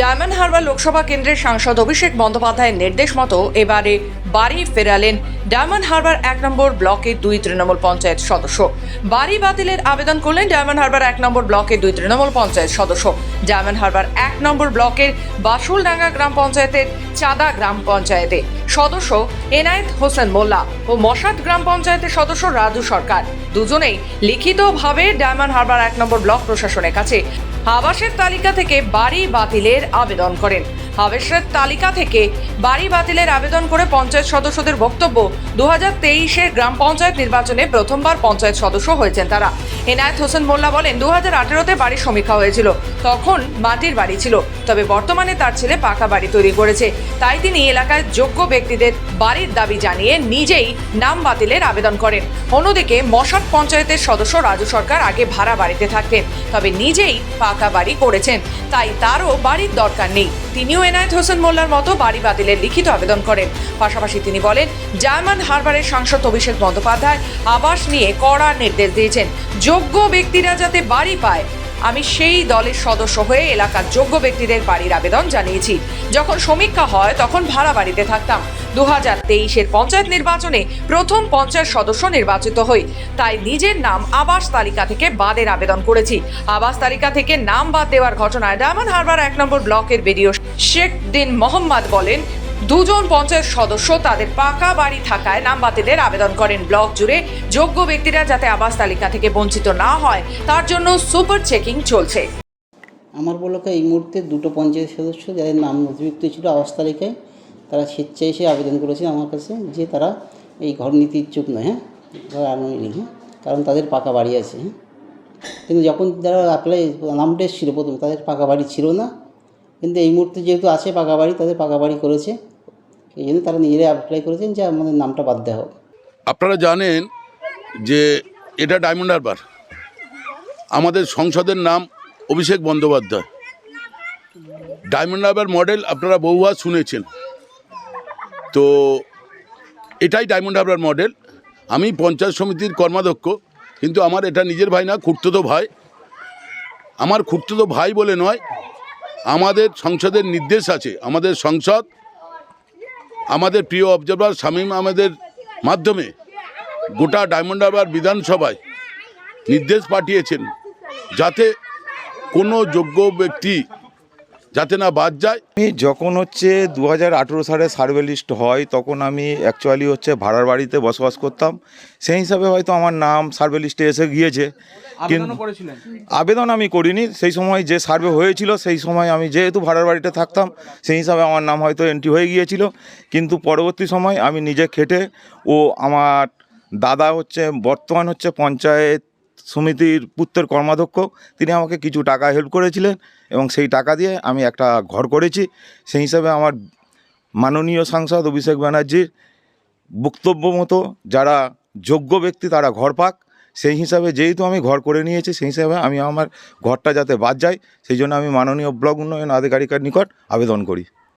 Diamond Harbour Lok Sabha কেন্দ্রের সাংসদ অভিষেক বন্দ্যোপাধ্যায়ের নির্দেশ মতো এবারে বাড়ি ফেরালেন ডায়মন্ড হারবার এক নম্বর ব্লকের দুই তৃণমূল পঞ্চায়েত সদস্য। বাড়ি বাতিলের আবেদন করলেন ডায়মন্ড হারবার এক নম্বর ব্লকের দুই তৃণমূল পঞ্চায়েত সদস্য। ডায়মন্ড হারবার এক নম্বর ব্লকের বাসুলডাঙ্গা গ্রাম পঞ্চায়েতের চাঁদা গ্রাম পঞ্চায়েতে। সদস্য এনায়েত হোসেন মোল্লা ও মশাদ গ্রাম পঞ্চায়েতের সদস্য রাজু সরকার। দুজনেই লিখিতভাবে ডায়মন্ড হারবার এক নম্বর ব্লক প্রশাসনের কাছে আবাসের তালিকা থেকে বাড়ি বাতিলের আবেদন করেন। আবাসের তালিকা থেকে বাড়ি বাতিলের আবেদন করে পঞ্চায়েত সদস্যদের বক্তব্য। দু হাজার তেইশের গ্রাম পঞ্চায়েত নির্বাচনে প্রথমবার পঞ্চায়েত সদস্য হয়েছেন তারা। এনায়েত হোসেন মোল্লা বলেন দু হাজার আঠেরোতে বাড়ির সমীক্ষা হয়েছিল। তখন মাটির বাড়ি ছিল। তবে বর্তমানে তার ছেলে পাকা বাড়ি তৈরি করেছে। তাই তিনি এলাকায় যোগ্য ব্যক্তিদের বাড়ির দাবি জানিয়ে নিজেই নাম বাতিলের আবেদন করেন। অন্যদিকে মশাট পঞ্চায়েতের সদস্য রাজু সরকার আগে ভাড়া বাড়িতে থাকতেন। তবে নিজেই পাকা বাড়ি করেছেন। তাই তারও বাড়ির দরকার নেই। তিনিও এনায়েত হোসেন মোল্লার মতো বাড়ি বাতিলের লিখিত আবেদন করেন। পাশাপাশি তিনি বলেন, জার্মান হারবারের সাংসদ অভিষেক বন্দ্যোপাধ্যায় আবাস নিয়ে কড়া নির্দেশ দিয়েছেন, যোগ্য ব্যক্তিরা যাতে বাড়ি পায়। আমি সেই দলের সদস্য হয়ে এলাকার যোগ্য ব্যক্তিদের বাড়ির আবেদন জানিয়েছি। যখন সমীক্ষা হয়, তখন ভাড়া বাড়িতে থাকতাম। দু হাজার তেইশের পঞ্চায়েত নির্বাচনে প্রথম পঞ্চায়েত সদস্য নির্বাচিত হই। তাই নিজের নাম আবাস তালিকা থেকে বাদের আবেদন করেছি। আবাস তালিকা থেকে নাম বাদ দেওয়ার ঘটনায় ডায়মন্ড হারবার এক নম্বর ব্লকের বিডিও শেখ দিন মোহাম্মদ বলেন, দুজন পঞ্চায়েত সদস্য তাদের পাকা বাড়ি থাকায় নাম বাতিলের আবেদন করেন। ব্লক জুড়ে যোগ্য ব্যক্তিরা যাতে আবাস তালিকা থেকে বঞ্চিত না হয়, তার জন্য সুপার চেকিং চলছে। আমার ব্লকে এই মুহূর্তে দুটো পঞ্চায়েত সদস্য যাদের নাম নথিভুক্ত ছিল আবাস তালিকায়, তারা স্বেচ্ছায় এসে আবেদন করেছে আমার কাছে যে তারা এই ঘর নীতি ইচ্ছুক নয় হ্যাঁ? নেই হ্যাঁ? কারণ তাদের পাকা বাড়ি আছে হ্যাঁ? কিন্তু যখন যারা অ্যাপ্লাই নামটা এসেছিল প্রথম, তাদের পাকা বাড়ি ছিল না। কিন্তু এই মুহূর্তে যেহেতু আছে পাকা বাড়ি, তাদের পাকা বাড়ি করেছে। এই জন্য তারা নিজেরাই অ্যাপ্লাই করেছেন যে আমাদের নামটা বাদ দেওয়া হোক। আপনারা জানেন যে এটা ডায়মন্ড হারবার আমাদের সংসদের নাম অভিষেক বন্দ্যোপাধ্যায়। ডায়মন্ড হারবার মডেল আপনারা বহুবার শুনেছেন। তো এটাই ডায়মন্ড হারবার মডেল আমি পঞ্চায়েত সমিতির কর্মাধ্যক্ষ, কিন্তু আমার এটা নিজের ভাই না খুঁড়তুতো ভাই। আমার খুঁড়তুতো ভাই বলে নয় আমাদের সংসদের নির্দেশ আছে, আমাদের সংসদ, আমাদের প্রিয় অবজারভার শামীম আমাদের মাধ্যমে গোটা ডায়মন্ড হারবার বিধানসভায় নির্দেশ পাঠিয়েছেন যাতে কোনো যোগ্য ব্যক্তি যাতে না বাদ যায়। আমি যখন হচ্ছে দু হাজার আঠেরো সালে সার্ভে লিস্ট হয় তখন আমি অ্যাকচুয়ালি হচ্ছে ভাড়ার বাড়িতে বসবাস করতাম। সেই হিসাবে হয়তো আমার নাম সার্ভে লিস্টে এসে গিয়েছে। কিন্তু আবেদন আমি করিনি। সেই সময় যে সার্ভে হয়েছিল সেই সময় আমি যেহেতু ভাড়ার বাড়িতে থাকতাম সেই হিসাবে আমার নাম হয়তো এন্ট্রি হয়ে গিয়েছিল। কিন্তু পরবর্তী সময় আমি নিজে খেটে ও আমার দাদা হচ্ছে বর্তমান হচ্ছে পঞ্চায়েত সমিতির পুত্রের কর্মাধ্যক্ষ, তিনি আমাকে কিছু টাকা হেল্প করেছিলেন এবং সেই টাকা দিয়ে আমি একটা ঘর করেছি। সেই হিসাবে আমার মাননীয় সাংসদ অভিষেক ব্যানার্জির বক্তব্য মতো যারা যোগ্য ব্যক্তি তারা ঘর পাক। সেই হিসাবে যেহেতু আমি ঘর করে নিয়েছি, সেই হিসাবে আমি আমার ঘরটা যাতে বাদ যায়, সেই জন্য আমি মাননীয় ব্লক উন্নয়ন আধিকারিকের নিকট আবেদন করি।